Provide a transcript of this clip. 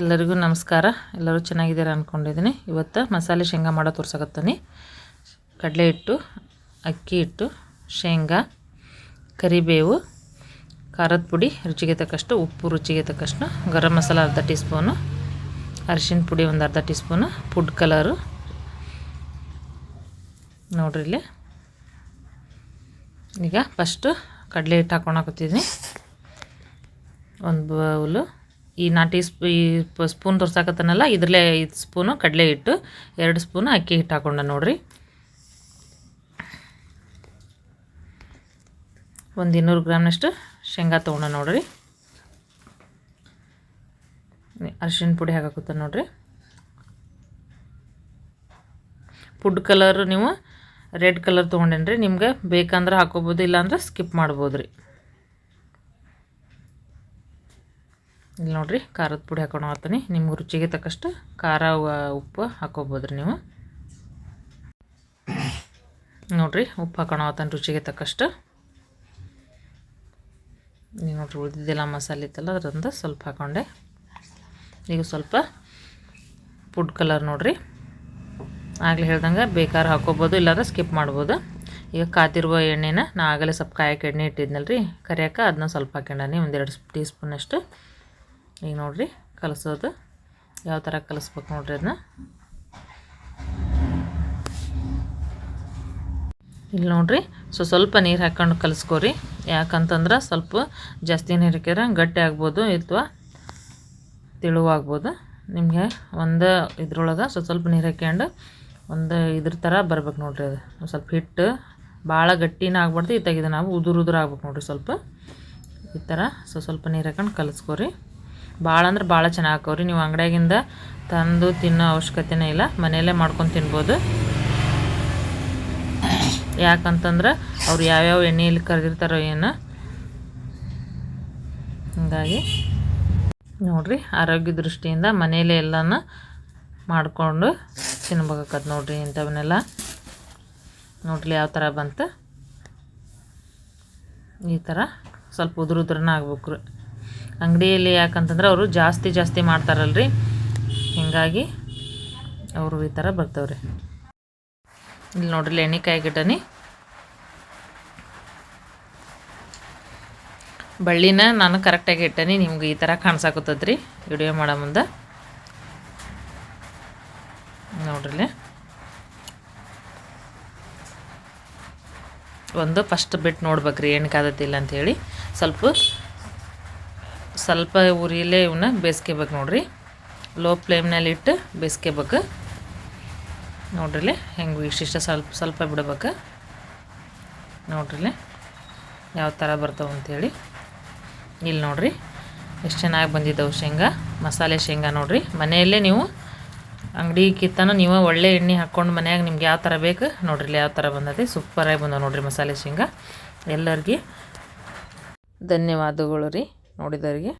ಎಲ್ಲರಿಗೂ ನಮಸ್ಕಾರ. ಎಲ್ಲರೂ ಚೆನ್ನಾಗಿದ್ದೀರಾ ಅಂದ್ಕೊಂಡಿದ್ದೀನಿ ಇವತ್ತು ಮಸಾಲೆ ಶೇಂಗಾ ಮಾಡೋ ತೋರ್ಸಕತ್ತೀನಿ. ಕಡಲೆ ಹಿಟ್ಟು, ಅಕ್ಕಿ ಹಿಟ್ಟು, ಶೇಂಗಾ, ಕರಿಬೇವು, ಖಾರದ ಪುಡಿ, ರುಚಿಗೆ ತಕ್ಕಷ್ಟು ಉಪ್ಪು, ರುಚಿಗೆ ತಕ್ಕಷ್ಟು ಗರಂ ಮಸಾಲ ಅರ್ಧ ಟೀ ಸ್ಪೂನು ಅರಿಶಿನ ಪುಡಿ ಒಂದು ಅರ್ಧ ಟೀ ಸ್ಪೂನು ಫುಡ್ ಕಲರು. ನೋಡ್ರಿ ಇಲ್ಲಿ. ಈಗ ಫಸ್ಟು ಕಡಲೆ ಹಿಟ್ಟು ಹಾಕ್ಕೊಳಕತ್ತಿದ್ದೀನಿ ಒಂದು ಬೌಲು. ಈ ನಾಟಿ ಸ್ಪೂ, ಈ ಸ್ಪೂನ್ ತೋರ್ಸಾಕತ್ತನಲ್ಲ, ಇದರಲ್ಲೇ ಐದು ಸ್ಪೂನು ಕಡಲೆ ಹಿಟ್ಟು, ಎರಡು ಸ್ಪೂನು ಅಕ್ಕಿ ಹಿಟ್ಟು ಹಾಕೊಂಡೆ ನೋಡಿರಿ. ಒಂದು ಇನ್ನೂರು ಗ್ರಾಮ್ನಷ್ಟು ಶೇಂಗಾ ತೊಗೊಂಡೆ ನೋಡಿರಿ. ಅರ್ಶಿನ ಪುಡಿ ಹಾಕಾಕತ್ತ ನೋಡಿರಿ. ಫುಡ್ ಕಲರ್ ನೀವು ರೆಡ್ ಕಲರ್ ತೊಗೊಂಡೇನ್ರಿ? ನಿಮ್ಗೆ ಬೇಕಂದ್ರೆ ಹಾಕೋಬೋದು, ಇಲ್ಲಾಂದ್ರೆ ಸ್ಕಿಪ್ ಮಾಡ್ಬೋದು ರೀ ಇಲ್ಲಿ ನೋಡಿರಿ, ಖಾರದ ಪುಡಿ ಹಾಕೊಂಡು ಹೋಗ್ತೀನಿ ನಿಮ್ಗೆ ರುಚಿಗೆ ತಕ್ಕಷ್ಟು ಖಾರ ಉಪ್ಪು ಹಾಕೋಬೋದ್ರಿ ನೀವು. ನೋಡಿರಿ, ಉಪ್ಪು ಹಾಕೊಂಡು ಹೋಗ್ತಾನೆ ರುಚಿಗೆ ತಕ್ಕಷ್ಟು. ನೀವು ನೋಡಿರಿ, ಉಳಿದಿದ್ದೆಲ್ಲ ಮಸಾಲೆ ಇತ್ತಲ್ಲ, ಅದರಿಂದ ಸ್ವಲ್ಪ ಹಾಕೊಂಡೆ. ಈಗ ಸ್ವಲ್ಪ ಫುಡ್ ಕಲರ್ ನೋಡ್ರಿ. ಆಗಲೇ ಹೇಳ್ದಂಗೆ ಬೇಕಾದ್ರೆ ಹಾಕೋಬೋದು, ಇಲ್ಲಾಂದ್ರೆ ಸ್ಕಿಪ್ ಮಾಡ್ಬೋದು. ಈಗ ಕಾತಿರುವ ಎಣ್ಣೆನ ನಾ ಆಗಲೇ ಸ್ವಲ್ಪ ಕಾಯಕ್ಕೆ ಎಣ್ಣೆ ಇಟ್ಟಿದ್ನಲ್ಲ ರೀ ಕರಿಯಾಕ ಅದನ್ನ ಸ್ವಲ್ಪ ಹಾಕೊಂಡಾನಿ ಒಂದೆರಡು ಟೀ ಸ್ಪೂನಷ್ಟು ಈಗ ನೋಡಿರಿ, ಕಲಸೋದು. ಯಾವ ಥರ ಕಲಿಸ್ಬೇಕು ನೋಡಿರಿ ಅದನ್ನ ಇಲ್ಲಿ ನೋಡಿರಿ, ಸೊ ಸ್ವಲ್ಪ ನೀರು ಹಾಕ್ಕೊಂಡು ಕಲಿಸ್ಕೊರಿ. ಯಾಕಂತಂದ್ರೆ ಸ್ವಲ್ಪ ಜಾಸ್ತಿ ನೀರು ಹಾಕಿದ್ರೆ ಗಟ್ಟಿ ಆಗ್ಬೋದು ಅಥವಾ ತಿಳುವಾಗ್ಬೋದು. ನಿಮಗೆ ಒಂದು ಇದ್ರೊಳಗೆ ಸ್ವಲ್ಪ ಸ್ವಲ್ಪ ನೀರು ಹಾಕ್ಯಂಡು ಒಂದು ಇದ್ರ ಥರ ಬರ್ಬೇಕು ನೋಡಿರಿ ಅದು. ಒಂದು ಸ್ವಲ್ಪ ಹಿಟ್ಟು ಭಾಳ ಗಟ್ಟಿನ ಆಗ್ಬಾರ್ದು. ಈ ತೆಗೆದು ನಾವು ಉದುರು ಉದುರು ಆಗ್ಬೇಕು ನೋಡಿರಿ ಸ್ವಲ್ಪ. ಈ ಥರ ಸೊ ಸ್ವಲ್ಪ ನೀರು ಹಾಕೊಂಡು ಕಲಿಸ್ಕೊರಿ. ಭಾಳ ಅಂದ್ರೆ ಭಾಳ ಚೆನ್ನಾಗಿ ಹಾಕೋರಿ. ನೀವು ಅಂಗಡಿಯಾಗಿಂದ ತಂದು ತಿನ್ನೋ ಅವಶ್ಯಕತೆನೇ ಇಲ್ಲ. ಮನೆಯಲ್ಲೇ ಮಾಡ್ಕೊಂಡು ತಿನ್ಬೋದು. ಯಾಕಂತಂದ್ರೆ ಅವ್ರು ಯಾವ್ಯಾವ ಎಣ್ಣೆಯಲ್ಲಿ ಕರೆದಿರ್ತಾರೋ ಏನು. ಹೀಗಾಗಿ ನೋಡಿರಿ ಆರೋಗ್ಯ ದೃಷ್ಟಿಯಿಂದ ಮನೆಯಲ್ಲೇ ಎಲ್ಲನೂ ಮಾಡಿಕೊಂಡು ತಿನ್ಬೇಕಾಕತ್ ನೋಡ್ರಿ ಇಂಥವನ್ನೆಲ್ಲ. ನೋಡ್ರಿ ಯಾವ ಥರ ಬಂತು. ಈ ಥರ ಸ್ವಲ್ಪ ಉದುರು ಉದ್ರನ ಆಗ್ಬೇಕು ರೀ. ಅಂಗಡಿಯಲ್ಲಿ ಯಾಕಂತಂದ್ರೆ ಅವರು ಜಾಸ್ತಿ ಜಾಸ್ತಿ ಮಾಡ್ತಾರಲ್ರಿ. ಹೀಗಾಗಿ ಅವರು ಈ ಥರ ಬರ್ತಾವ್ರಿ. ಇಲ್ಲಿ ನೋಡ್ರಿ ಎಣ್ಣೆಕಾಯಿ ಗಿಡನಿ. ಬಳ್ಳಿನ ನಾನು ಕರೆಕ್ಟಾಗಿ ಇಟ್ಟನಿ, ನಿಮ್ಗೆ ಈ ಥರ ಕಾಣಿಸಾಕತ್ತದ್ರಿ. ವಿಡಿಯೋ ಮಾಡೋ ಮುಂದೆ. ನೋಡ್ರಿ ಒಂದು ಫಸ್ಟ್ ಬಿಟ್ಟು ನೋಡ್ಬೇಕ್ರಿ ಎಣ್ಣೆ ಕಾದತಿಲ್ಲ ಅಂಥೇಳಿ ಸ್ವಲ್ಪ ಸ್ವಲ್ಪ ಉರಿಯಲ್ಲೇ ಇವನ್ನ ಬೇಯಿಸ್ಕೋಬೇಕು ನೋಡ್ರಿ. ಲೋ ಫ್ಲೇಮ್ನಲ್ಲಿ ಇಟ್ಟು ಬೇಯಿಸ್ಕೋಬೇಕು ನೋಡ್ರಿಲೆ ಹೆಂಗೆ ಇಷ್ಟಿಷ್ಟ ಸ್ವಲ್ಪ ಸ್ವಲ್ಪ ಬಿಡ್ಬೇಕು. ನೋಡ್ರಿಲೆ ಯಾವ ಥರ ಬರ್ತಾವೆ ಅಂಥೇಳಿ ಇಲ್ಲಿ ನೋಡ್ರಿ, ಎಷ್ಟು ಚೆನ್ನಾಗಿ ಬಂದಿದ್ದವು ಶೇಂಗಾ. ಮಸಾಲೆ ಶೇಂಗಾ ನೋಡ್ರಿ. ಮನೆಯಲ್ಲೇ ನೀವು ಅಂಗಡಿಗಿಂತನೂ ನೀವು ಒಳ್ಳೆ ಎಣ್ಣೆ ಹಾಕ್ಕೊಂಡು ಮನ್ಯಾಗ ನಿಮ್ಗೆ ಯಾವ ಥರ ಬೇಕು ನೋಡ್ರಿ ಯಾವ ಥರ ಬಂದೈತಿ. ಸೂಪರಾಗಿ ಬಂದವೆ ನೋಡ್ರಿ ಮಸಾಲೆ ಶೇಂಗಾ. ಎಲ್ಲರಿಗೆ ಧನ್ಯವಾದಗಳು ರೀ ನೋಡಿದವರಿಗೆ.